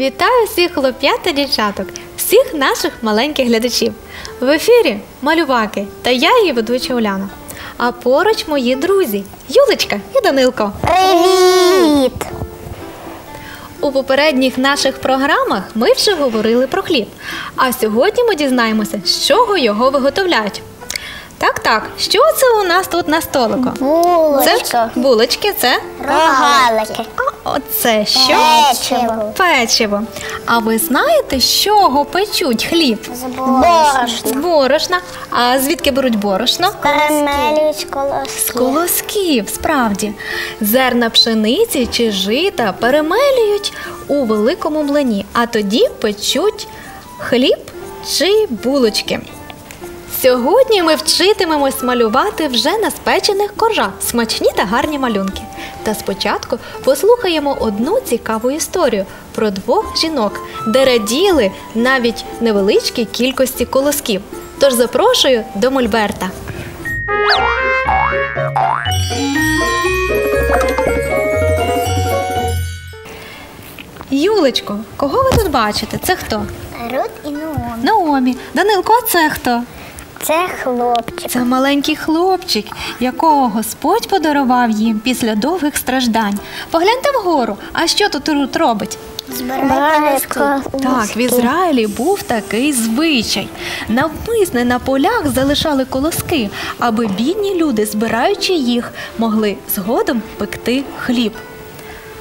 Вітаю всіх хлоп'ят та дівчаток, всіх наших маленьких глядачів. В ефірі малюваки та я її ведуча Уляна. А поруч мої друзі Юлечка і Данилко. Привіт! У попередніх наших програмах ми вже говорили про хліб. А сьогодні ми дізнаємося, з чого його виготовляють. Так, так, що це у нас тут на столику? Булочка. Це булочки, це Рогалики. Оце що? Печиво. Печиво. А ви знаєте, з чого печуть хліб? З борошна. З борошна. А звідки беруть борошно? Карамелі з З колоски. колосків, справді. Зерна пшениці чи жита перемелюють у великому млині, а тоді печуть хліб чи булочки. Сьогодні ми вчитимемось малювати вже на спечених коржах смачні та гарні малюнки. Та спочатку послухаємо одну цікаву історію про двох жінок, де раділи навіть невеличкій кількості колосків. Тож запрошую до Мольберта. Юлечко, кого ви тут бачите? Це хто? Рут і Нуон. Наомі. Данилко, це хто? Це хлопчик. Це маленький хлопчик, якого Господь подарував їм після довгих страждань. Погляньте вгору, а що тут Рут робить? Збирає Так, в Ізраїлі був такий звичай. Навмисне на полях залишали колоски, аби бідні люди, збираючи їх, могли згодом пекти хліб.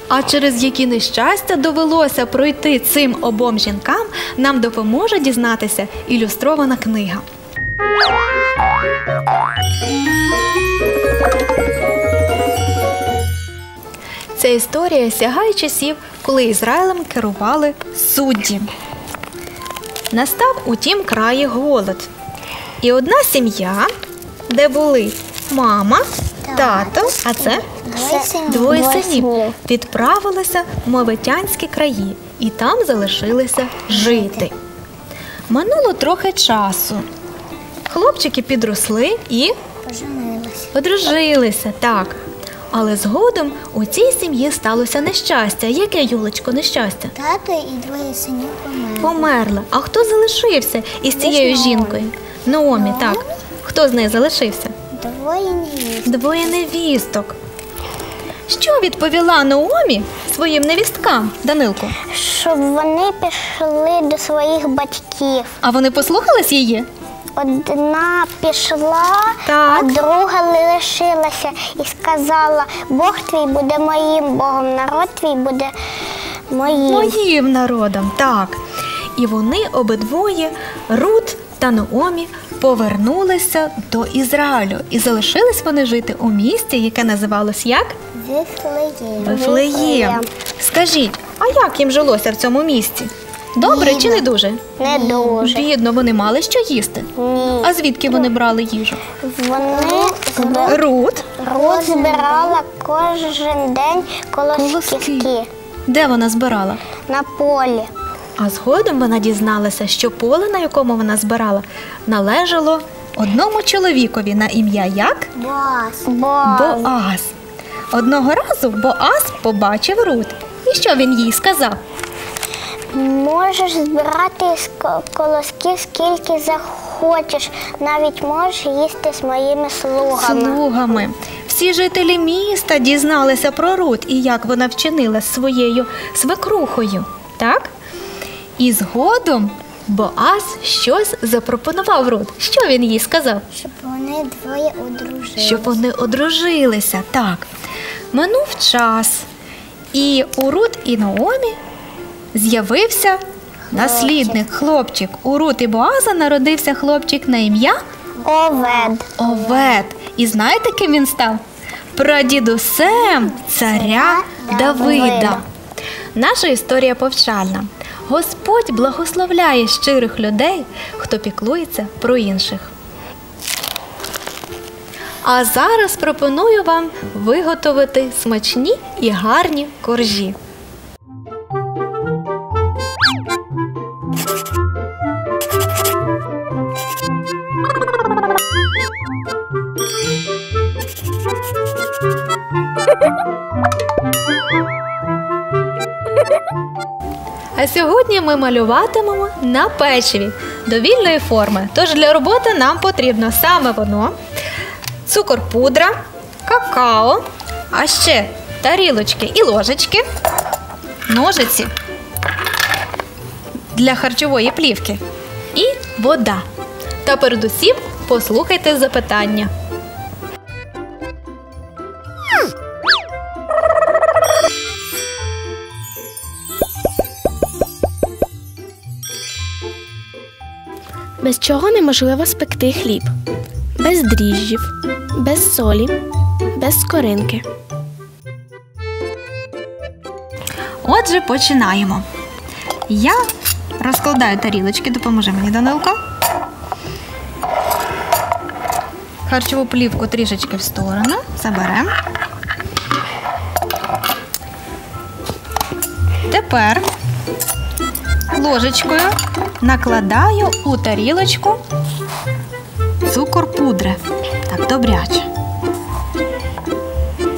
А через які нещастя довелося пройти цим обом жінкам, нам допоможе дізнатися ілюстрована книга. Ця історія сягає часів, коли Ізраїлем керували судді. Настав у тім краї голод. І одна сім'я, де були мама, тато, а це двоє синів, відправилися в Мовитянські краї і там залишилися жити. Минуло трохи часу. Хлопчики підросли і Поженилися. Одружилися, так. Але згодом у цій сім'ї сталося нещастя. Яке Юлечко нещастя? Тато і двоє синів померли. Померла. А хто залишився із цією Наомі. жінкою? Наомі, так. Хто з нею залишився? Двоє невіст. Двоє невісток. Що відповіла Наомі своїм невісткам, Данилку? Щоб вони пішли до своїх батьків. А вони послухались її? Одна пішла, Так. а друга лишилася і сказала: Бог твій буде моїм Богом, народ твій буде моїм. Моїм народом, так. І вони обидвоє, Рут та Наомі, повернулися до Ізраїлю. І залишились вони жити у місті, яке називалось як? Вифлеєм. Вифлеєм. Скажіть, а як їм жилося в цьому місті? Добре чи не дуже? Не дуже. Бідно, вони мали що їсти. Ні. А звідки вони брали їжу? Вони зб- Рут. Рут збирала кожен день колоски Де вона збирала? на полі. А згодом вона дізналася, що поле, на якому вона збирала, належало одному чоловікові на ім'я як Бас. Боаз. Одного разу Боаз побачив Рут. І що він їй сказав? Можеш збирати з колосків скільки захочеш, навіть можеш їсти з моїми слугами. Слугами. Всі жителі міста дізналися про Рут і як вона вчинила з своєю свекрухою. Так? І згодом Боаз щось запропонував Рут. Що він їй сказав? Щоб вони двоє одружилися. Щоб вони одружилися. Так. Минув час. І у Рут і Наомі з'явився наслідник, хлопчик. У Рут і Боаза народився хлопчик на ім'я Овед. Овет. І знаєте, ким він став? Прадідусем царя Давида. Наша історія повчальна. Господь благословляє щирих людей, хто піклується про інших. А зараз пропоную вам виготовити смачні і гарні коржі. Ми малюватимемо на печиві довільної форми. Тож для роботи нам потрібно саме воно, цукор пудра, какао, а ще тарілочки і ложечки, ножиці для харчової плівки і вода. Та передусім послухайте запитання. Без чого неможливо спекти хліб? Без дріжджів, без солі, без скоринки. Отже, починаємо. Я розкладаю тарілочки, допоможи мені, Данилко. Харчову плівку трішечки в сторону. Заберемо. Тепер ложечкою накладаю у тарілочку цукор пудри. Так, добряче.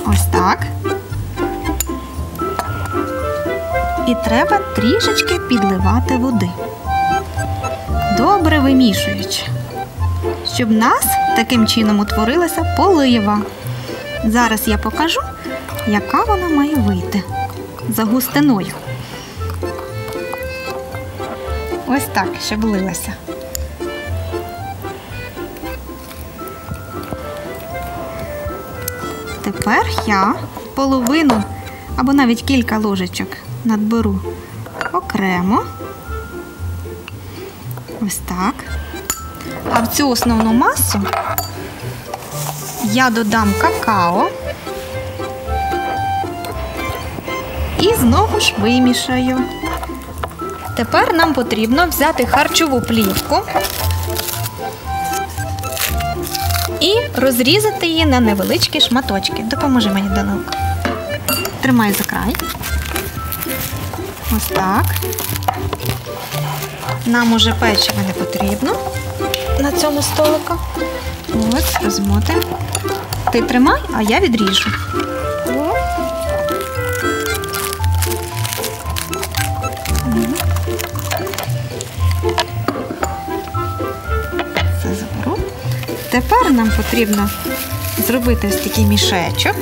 Ось так. І треба трішечки підливати води. Добре вимішуючи, щоб в нас таким чином утворилася полива. Зараз я покажу, яка вона має вийти за густиною. Ось так, щоб лилася. Тепер я половину або навіть кілька ложечок надберу окремо. Ось так. А в цю основну масу я додам какао і знову ж вимішаю. Тепер нам потрібно взяти харчову плівку і розрізати її на невеличкі шматочки. Допоможи мені, Данилко. Тримай за край. Ось так. Нам уже печиво не потрібно на цьому столику. Ось, розмотаємо. Ти тримай, а я відріжу. Тепер нам потрібно зробити ось такий мішечок.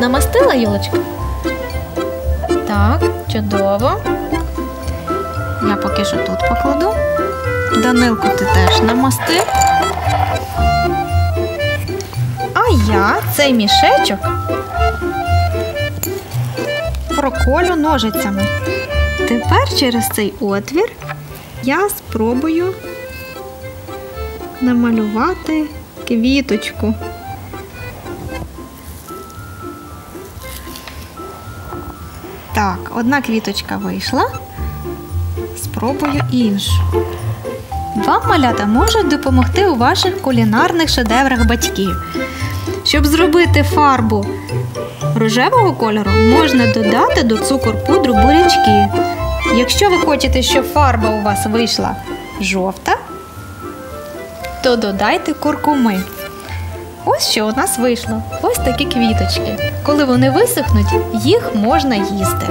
Намастила Юлочка? Так, чудово. Я поки що тут покладу. Данилку ти теж намастив. А я цей мішечок проколю ножицями. Тепер через цей отвір я спробую намалювати квіточку. Так, одна квіточка вийшла. Спробую іншу. Вам малята можуть допомогти у ваших кулінарних шедеврах батьків. Щоб зробити фарбу рожевого кольору, можна додати до цукор-пудру бурячки. Якщо ви хочете, щоб фарба у вас вийшла жовта, то додайте куркуми. Ось що у нас вийшло. Ось такі квіточки. Коли вони висохнуть, їх можна їсти.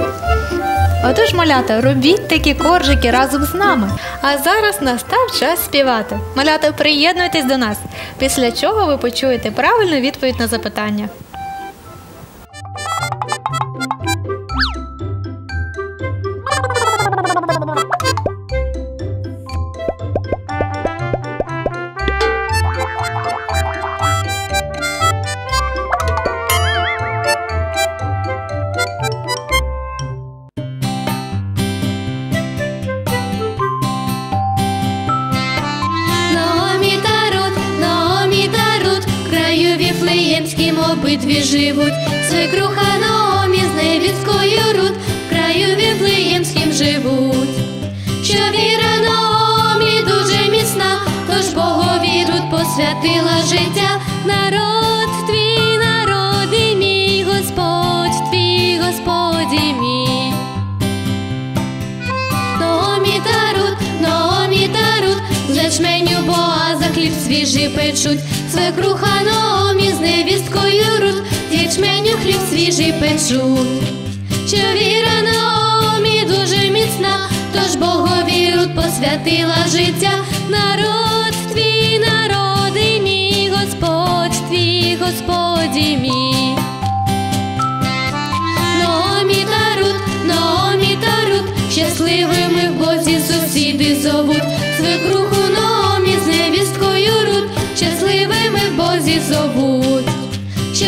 Отож, малята, робіть такі коржики разом з нами. А зараз настав час співати. Малята, приєднуйтесь до нас, після чого ви почуєте правильну відповідь на запитання. Віфлеємськім обидві живуть, свекруха Наомі з невісткою Рут в краю віфлеємським живуть. Що віра Наомі дуже міцна, тож Богові Рут посвятила життя. Народ твій, народи мій, Господь твій, Господі мій. Наомі та Рут, Наомі та Рут, з ячменю Боаза хліб свіжий печуть, свекруха Наомі хліб печуть. Що віра Наомі дуже міцна, тож Богові Рут посвятила життя. Народ твій, народи мій, Господь твій, Господі мій. Номі та Рут, Номі та Рут, щасливими в Бозі сусіди зовуть, свекруху Номі з невісткою Рут, щасливими в Бозі зовуть. Що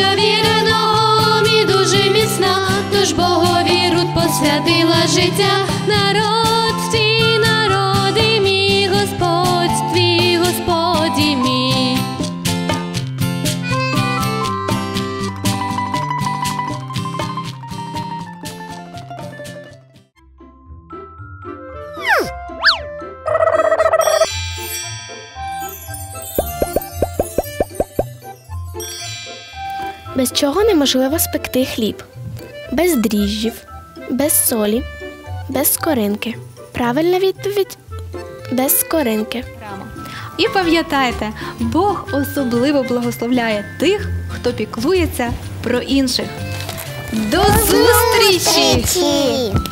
тож Богові Рут посвятила життя. Народ твій, народи мій, Господь твій, Господі мій. Без чого неможливо спекти хліб? Без дріжджів, без солі, без скоринки. Правильна відповідь без скоринки. І пам'ятайте, Бог особливо благословляє тих, хто піклується про інших. До зустрічі! Зустрічі!